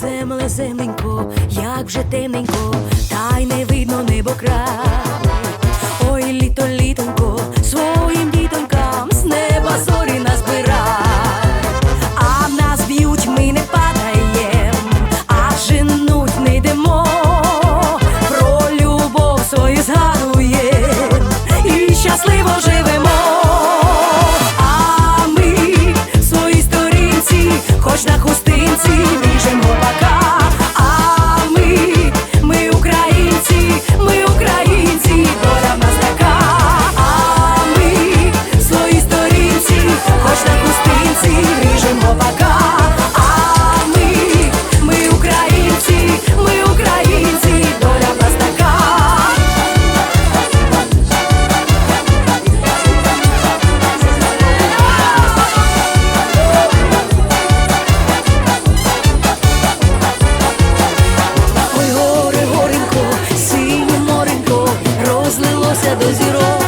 земле, земленько, як же темненько, та й не видно небо Ой, літо, літонько, своїм дітонкам з неба зорі назбирай, а нас б'ють, ми не падаєм, а женуть не йдемо, про любов свою згадуєм і щасливо живемо. А ми в своїй сторінці, хоч на хусти. você é seduzirou